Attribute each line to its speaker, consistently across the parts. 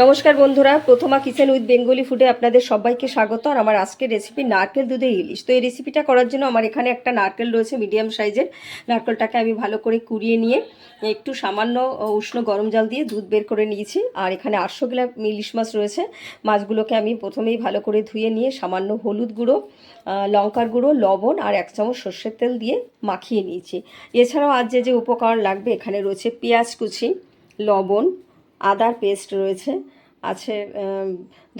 Speaker 1: নমস্কার বন্ধুরা, প্রথমা kitchen with Bengali ফুডে আপনাদের সবাইকে স্বাগত। আর আমার আজকের রেসিপি নারকেল দুধে ইলিশ। তো এই রেসিপিটা করার জন্য আমার এখানে একটা নারকেল রয়েছে মিডিয়াম সাইজের নারকেলটাকে আমি ভালো করে কুড়িয়ে নিয়ে, একটু সামান্য উষ্ণ গরম জল দিয়ে দুধ বের করে নিয়েছি। আর এখানে আটশো গ্রাম ইলিশ মাছ রয়েছে। মাছগুলোকে আমি প্রথমেই ভালো করে ধুয়ে নিয়ে সামান্য হলুদ গুঁড়ো লঙ্কার গুঁড়ো, লবণ আর এক চামচ সর্ষের তেল দিয়ে মাখিয়ে নিয়েছি। এছাড়াও আজ যে যে উপকরণ লাগবে, এখানে রয়েছে পেঁয়াজ কুচি, লবণ আদার পেস্ট রয়েছে, আছে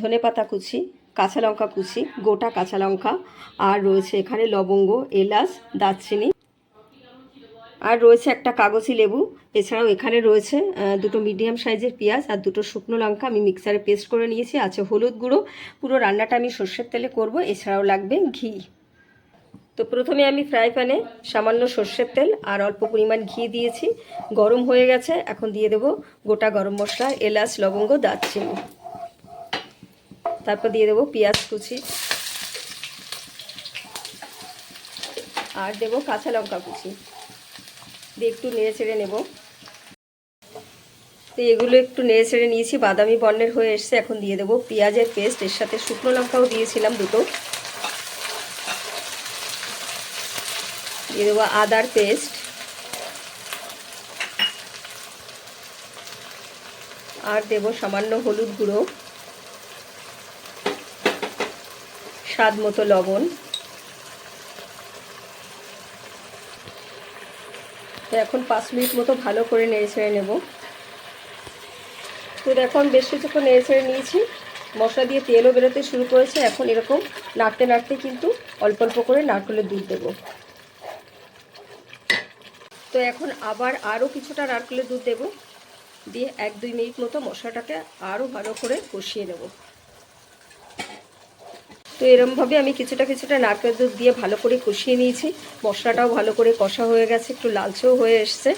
Speaker 1: ধনে পাতা কুচি, কাঁচা লঙ্কা কুচি, গোটা কাঁচা লঙ্কা, আর রয়েছে এখানে লবঙ্গ, এলাচ, দারচিনি, আর রয়েছে একটা কাগজি লেবু, এছাড়াও এখানে রয়েছে দুটো মিডিয়াম সাইজের পেঁয়াজ আর দুটো শুকনো লঙ্কা আমি মিক্সারে পেস্ট করে নিয়েছি, আছে হলুদ গুঁড়ো, পুরো রান্নাটা আমি সর্ষের তেলে করব, এছাড়াও লাগবে ঘি। তো প্রথমে আমি ফ্রাই প্যানে সামান্য সর্ষের তেল আর অল্প পরিমাণ ঘি দিয়েছি। গরম হয়ে গেছে, এখন দিয়ে দেব গোটা গরম মশলা, এলাচ, লবঙ্গ, দারচিনি। তারপর দিয়ে দেবো পেঁয়াজ কুচি। আর দেবো কাঁচা লঙ্কা কুচি। দিয়ে একটু নেড়ে ছেড়ে নেব। তো এগুলো একটু নেড়ে ছেড়ে নিয়েছি, বাদামি বর্ণের হয়ে এসছে, এখন দিয়ে দেবো পেঁয়াজের পেস্ট। এর সাথে শুকনো লঙ্কাও দিয়েছিলাম দুটো। দিয়ে দেবো আদার পেস্ট। আর দেবো সামান্য হলুদ গুঁড়ো। স্বাদ মতো লবণ। তো এখন পাঁচ মিনিট মতো ভালো করে নেড়ে ছেড়ে নেব। তো দেখো বেশ কিছুক্ষণ নেড়ে ছেড়ে নিয়েছি। মশলা দিয়ে তেলও বেরোতে শুরু করেছে। এখন এরকম নাড়তে নাড়তে কিন্তু অল্প অল্প করে নারকেলের দুধ দেবো। তো এখন আবার আরও কিছুটা নারকেলের দুধ দেবো। দিয়ে এক দুই মিনিট মতো মশলাটাকে আরও ভালো করে কষিয়ে নেব। তো এরমভাবে আমি কিছুটা কিছুটা নারকেল দুধ দিয়ে ভালো করে কষিয়ে নিয়েছি। মশলাটাও ভালো করে কষা হয়ে গেছে, একটু লালচেও হয়ে এসছে।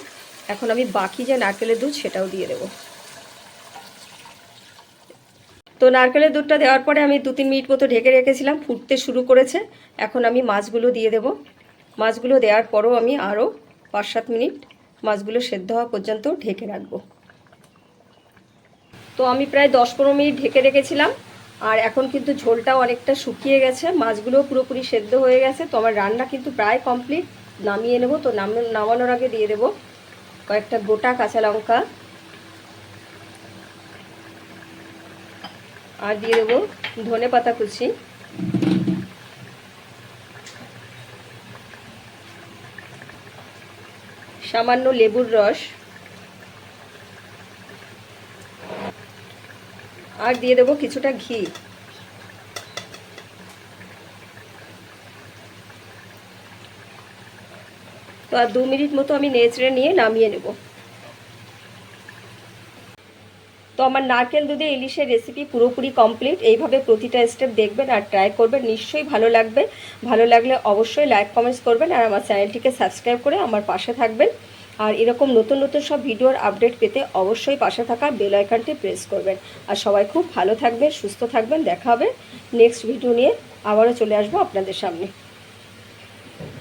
Speaker 1: এখন আমি বাকি যে নারকেলের দুধ সেটাও দিয়ে দেবো। তো নারকেলের দুধটা দেওয়ার পরে আমি দু তিন মিনিট মতো ঢেকে রেখেছিলাম, ফুটতে শুরু করেছে। এখন আমি মাছগুলো দিয়ে দেব। মাছগুলো দেওয়ার পরও আমি আরও পাঁচ সাত মিনিট মাছগুলো সেদ্ধ হওয়া পর্যন্ত ঢেকে রাখব। তো আমি প্রায় দশ পনেরো মিনিট ঢেকে রেখেছিলাম, আর এখন কিন্তু ঝোলটাও অনেকটা শুকিয়ে গেছে মাছগুলো পুরোপুরি সেদ্ধ হয়ে গেছে, তো আমার রান্না কিন্তু প্রায় কমপ্লিট। নামিয়ে নেব, তো নাম, নামানোর আগে দিয়ে দেব কয়েকটা গোটা কাঁচা লঙ্কা। আর দিয়ে দেবো ধনে পাতা কুচি। সামান্য লেবুর রস। আর দিয়ে দেবো কিছুটা ঘি। তো আর দু মিনিট মতো আমি নেচড়ে নিয়ে নামিয়ে নেব। তো আমার নারকেল দুধে ইলিশের রেসিপি পুরোপুরি কমপ্লিট এইভাবে প্রতিটা স্টেপ দেখবেন আর ট্রাই করবেন। নিশ্চয়ই ভালো লাগবে। ভালো লাগলে অবশ্যই লাইক কমেন্টস করবেন আর আমার চ্যানেলটিকে সাবস্ক্রাইব করে আমার পাশে থাকবেন। আর এরকম নতুন নতুন সব ভিডিওর আপডেট পেতে অবশ্যই পাশে থাকা বেল আইকনটি প্রেস করবেন। আর সবাই খুব ভালো থাকবেন, সুস্থ থাকবেন। দেখা হবে নেক্সট ভিডিও নিয়ে। আবারও চলে আসব আপনাদের সামনে।